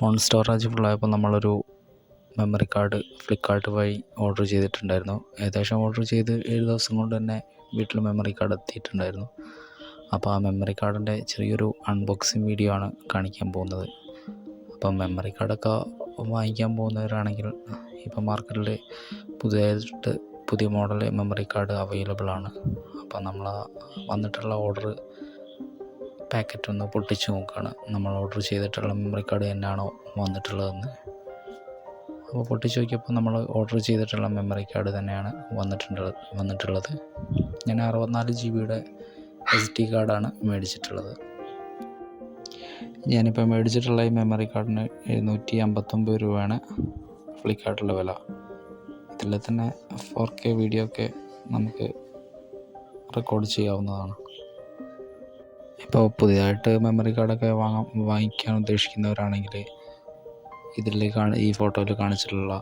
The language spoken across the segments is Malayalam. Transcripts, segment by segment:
ഫോൺ സ്റ്റോറേജ് ഫുള്ളായപ്പോൾ നമ്മളൊരു മെമ്മറി കാർഡ് ഫ്ലിപ്പ്കാർട്ട് വഴി ഓർഡർ ചെയ്തിട്ടുണ്ടായിരുന്നു. ഏകദേശം ഓർഡർ ചെയ്ത് ഏഴ് ദിവസം കൊണ്ട് തന്നെ വീട്ടിൽ മെമ്മറി കാർഡ് എത്തിയിട്ടുണ്ടായിരുന്നു. അപ്പോൾ ആ മെമ്മറി കാർഡിന്റെ ചെറിയൊരു അൺബോക്സിങ് വീഡിയോ ആണ് കാണിക്കാൻ പോകുന്നത്. അപ്പം മെമ്മറി കാർഡൊക്കെ വാങ്ങിക്കാൻ പോകുന്നവരാണെങ്കിൽ ഇപ്പം മാർക്കറ്റിൽ പുതിയതായിട്ട് പുതിയ മോഡൽ മെമ്മറി കാർഡ് അവൈലബിൾ ആണ്. അപ്പം നമ്മൾ വന്നിട്ടുള്ള ഓർഡർ പാക്കറ്റ് ഒന്ന് പൊട്ടിച്ച് നോക്കുകയാണ്. നമ്മൾ ഓർഡർ ചെയ്തിട്ടുള്ള മെമ്മറി കാർഡ് തന്നെയാണോ വന്നിട്ടുള്ളതെന്ന്. അപ്പോൾ പൊട്ടിച്ച് നോക്കിയപ്പോൾ നമ്മൾ ഓർഡർ ചെയ്തിട്ടുള്ള മെമ്മറി കാർഡ് തന്നെയാണ് വന്നിട്ടുള്ളത് വന്നിട്ടുള്ളത്. ഞാൻ അറുപത്തിനാല് ജി ബിയുടെ എസ് ഡി കാർഡാണ് മേടിച്ചിട്ടുള്ളത്. ഞാനിപ്പോൾ മേടിച്ചിട്ടുള്ള ഈ മെമ്മറി കാർഡിന് എഴുന്നൂറ്റി അമ്പത്തൊമ്പത് രൂപയാണ് ഫ്ലിപ്പ്കാർട്ടിലെ വില. ഇതിൽ തന്നെ ഫോർ കെ വീഡിയോ ഒക്കെ നമുക്ക് റെക്കോർഡ് ചെയ്യാവുന്നതാണ്. ഇപ്പോൾ പുതിയതായിട്ട് മെമ്മറി കാർഡൊക്കെ വാങ്ങാൻ വാങ്ങിക്കാൻ ഉദ്ദേശിക്കുന്നവരാണെങ്കിൽ ഇതിൽ കാണി ഈ ഫോട്ടോയിൽ കാണിച്ചിട്ടുള്ള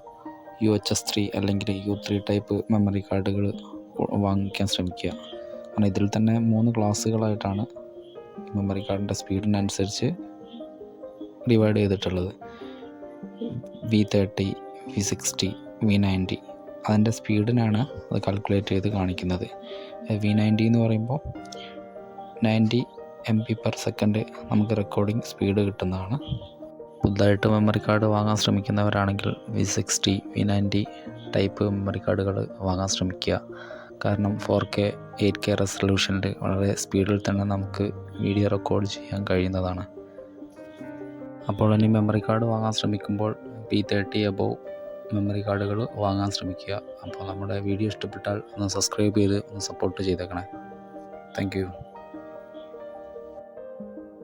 യു എച്ച് എസ് ത്രീ അല്ലെങ്കിൽ യു ത്രീ ടൈപ്പ് മെമ്മറി കാർഡുകൾ വാങ്ങിക്കാൻ ശ്രമിക്കുക. കാരണം ഇതിൽ തന്നെ മൂന്ന് ക്ലാസ്സുകളായിട്ടാണ് മെമ്മറി കാർഡിന്റെ സ്പീഡിനനുസരിച്ച് ഡിവൈഡ് ചെയ്തിട്ടുള്ളത്. V thirty V sixty V ninety അതിന്റെ സ്പീഡിനാണ് അത് കാൽക്കുലേറ്റ് ചെയ്ത് കാണിക്കുന്നത്. വി നയന്റി എന്ന് പറയുമ്പോൾ ninety M B per second നമുക്ക് റെക്കോർഡിംഗ് സ്പീഡ് കിട്ടുന്നതാണ്. പുതുതായിട്ട് മെമ്മറി കാർഡ് വാങ്ങാൻ ശ്രമിക്കുന്നവരാണെങ്കിൽ V sixty V ninety type memory കാർഡുകൾ വാങ്ങാൻ ശ്രമിക്കുക. കാരണം ഫോർ കെ എയ്റ്റ് കെ റെസൊല്യൂഷനിൽ വളരെ സ്പീഡിൽ തന്നെ നമുക്ക് വീഡിയോ റെക്കോർഡ് ചെയ്യാൻ കഴിയുന്നതാണ്. അപ്പോൾ ഇനി മെമ്മറി കാർഡ് വാങ്ങാൻ ശ്രമിക്കുമ്പോൾ പി തേർട്ടി എബോവ് മെമ്മറി കാർഡുകൾ വാങ്ങാൻ ശ്രമിക്കുക. അപ്പോൾ നമ്മുടെ വീഡിയോ ഇഷ്ടപ്പെട്ടാൽ ഒന്ന് സബ്സ്ക്രൈബ് ചെയ്ത് ഒന്ന് സപ്പോർട്ട് ചെയ്തേക്കണേ. താങ്ക്